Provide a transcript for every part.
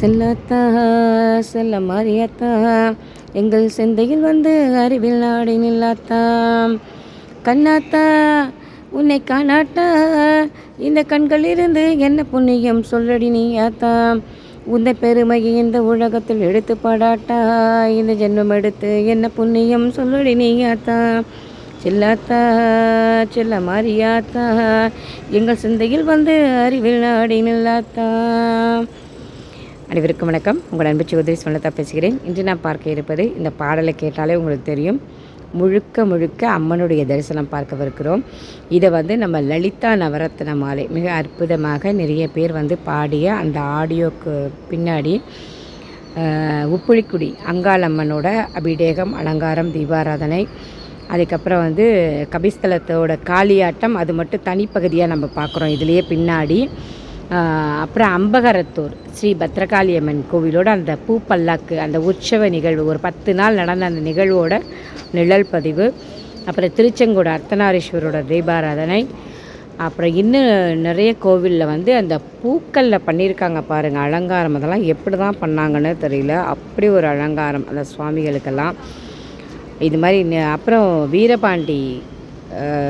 செல்லாத்தா செல்ல மாறியாத்தா. எங்கள் சிந்தையில் வந்து அறிவில் நாடி நில்லாத்தா. கண்ணாத்தா உன்னை காணாட்டா. இந்த கண்களிலிருந்து என்ன புண்ணியம் சொல்லடி நீ ஆத்தா. உந்த பெருமையை இந்த உலகத்தில் எடுத்து பாடாட்டா. இந்த ஜென்மம் எடுத்து என்ன புண்ணியம் சொல்லடி நீ ஆத்தா. செல்லாத்தா செல்ல மாறியாத்தா. எங்கள் சிந்தையில் வந்து அறிவில் நாடி நில்லாத்தா. அனைவருக்கும் வணக்கம். உங்கள் அன்பு சௌதரி சொல்லத்தா பேசுகிறேன். இன்று நான் பார்க்க இருப்பது இந்த பாடலை கேட்டாலே உங்களுக்கு தெரியும். முழுக்க முழுக்க அம்மனுடைய தரிசனம் பார்க்கவிருக்கிறோம். இதை வந்து நம்ம லலிதா நவரத்ன மாலை மிக அற்புதமாக நிறைய பேர் வந்து பாடிய அந்த ஆடியோக்கு பின்னாடி உப்புளிக்குடி உப்புளிக்குடி அங்காளம்மனோட அபிடேகம் அலங்காரம் தீபாராதனை அதுக்கப்புறம் வந்து கபிஸ்தலத்தோட காளியாட்டம் அது மட்டும் தனிப்பகுதியாக நம்ம பார்க்குறோம். இதுலேயே பின்னாடி அப்புறம் அம்பகரத்தூர் ஸ்ரீ பத்ரகாளியம்மன் கோவிலோட அந்த பூப்பல்லாக்கு அந்த உற்சவ நிகழ்வு ஒரு பத்து நாள் நடந்த அந்த நிகழ்வோட நிழல் பதிவு. அப்புறம் திருச்செங்கோடு அர்த்தநாரீஸ்வரோட தீபாராதனை. அப்புறம் இன்னும் நிறைய கோவிலில் வந்து அந்த பூக்களில் பண்ணியிருக்காங்க பாருங்கள் அலங்காரம் அதெல்லாம் எப்படி தான் பண்ணாங்கன்னு தெரியல. அப்படி ஒரு அலங்காரம் அந்த சுவாமிகளுக்கெல்லாம். இது மாதிரி ந- அப்புறம் வீரபாண்டி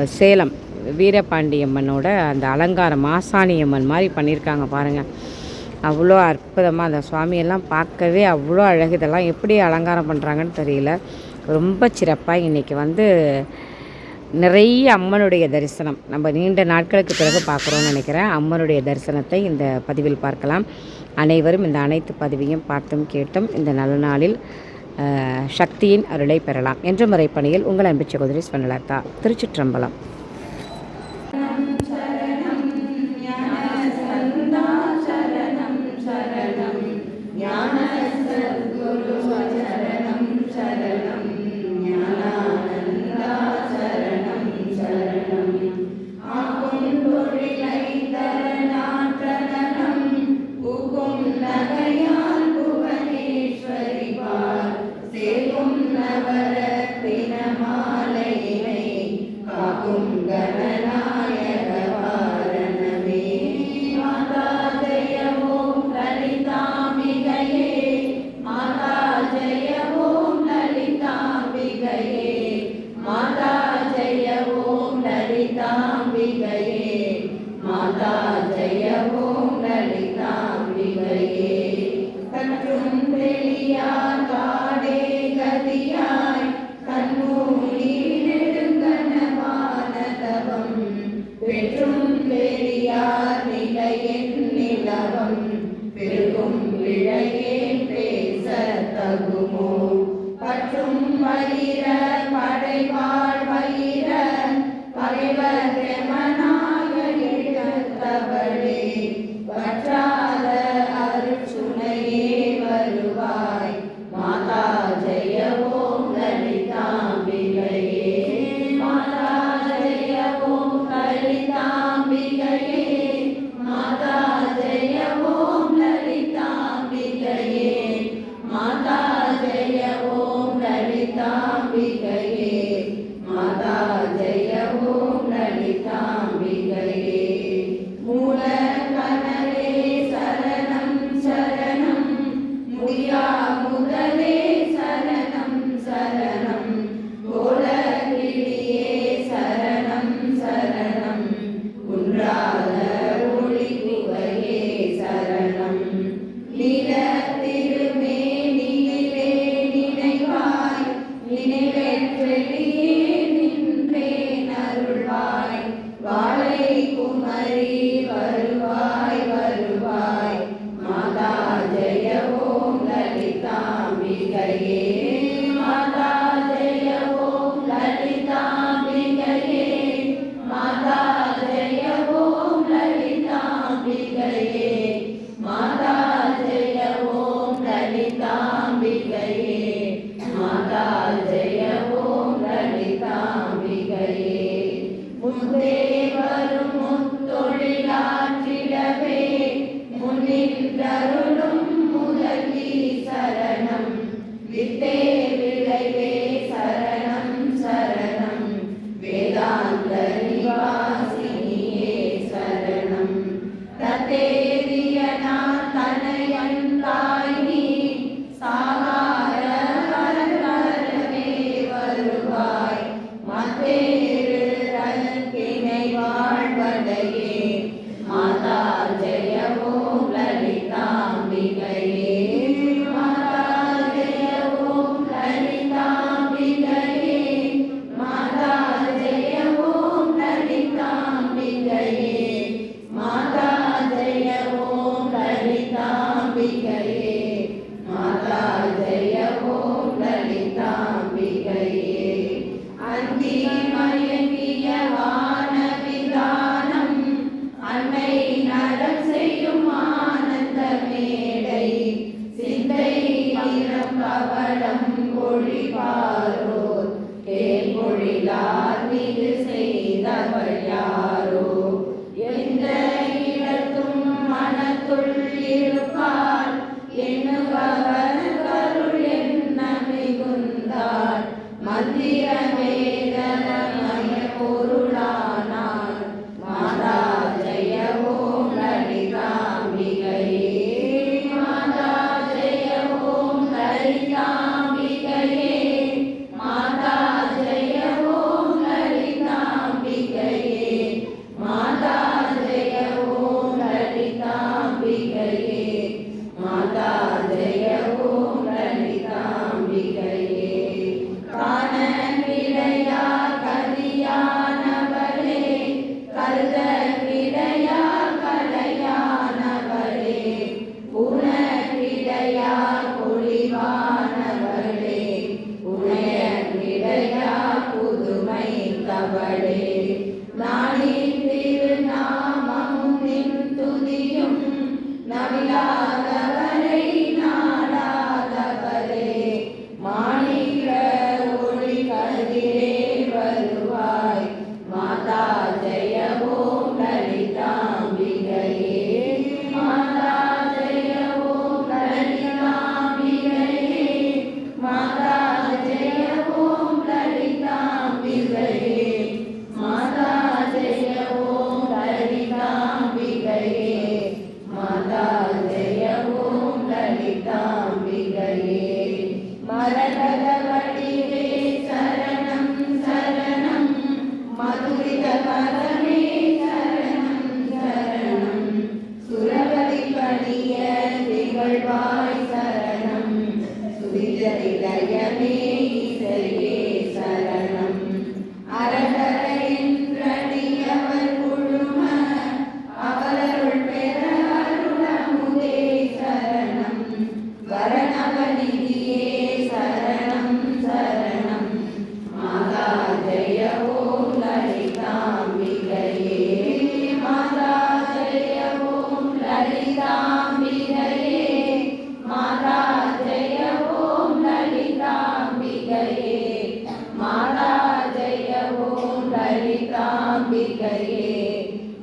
சேலம் வீரபாண்டியம்மனோட அந்த அலங்காரம் மாசாணியம்மன் மாதிரி பண்ணியிருக்காங்க பாருங்கள் அவ்வளோ அற்புதமாக அந்த சுவாமியெல்லாம் பார்க்கவே அவ்வளோ அழகு. இதெல்லாம் எப்படி அலங்காரம் பண்ணுறாங்கன்னு தெரியல. ரொம்ப சிறப்பாக இன்றைக்கி வந்து நிறைய அம்மனுடைய தரிசனம். நம்ம நீண்ட நாட்களுக்கு பிறகு பார்க்குறோம்னு நினைக்கிறேன். அம்மனுடைய தரிசனத்தை இந்த பதிவில் பார்க்கலாம். அனைவரும் இந்த அனைத்து பதிவையும் பார்த்தும் கேட்டும் இந்த நல்ல நாளில் சக்தியின் அருளை பெறலாம். என்ற முறைப்பணியில் உங்கள் அன்பு சகோதரி ஸ்வனலதா திருச்சிற்றம்பலம்.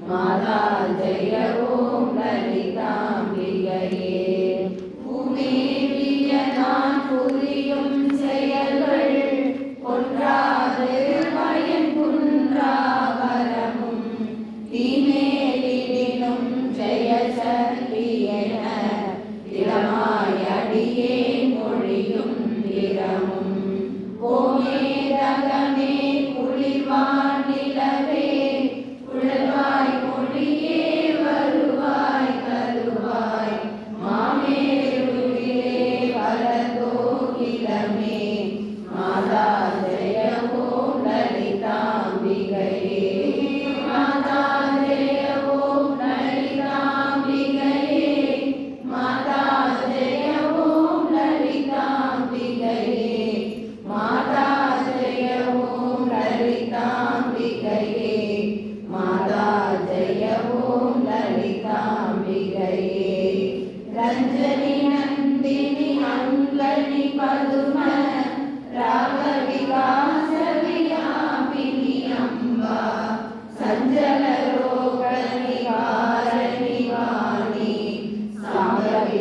மாதா ஜெய சஞ்சல ரோக நிவாரணி. வாணி சாம்பவி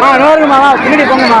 மா நோருங்கம்மா வா பின்னாடி போங்கம்மா.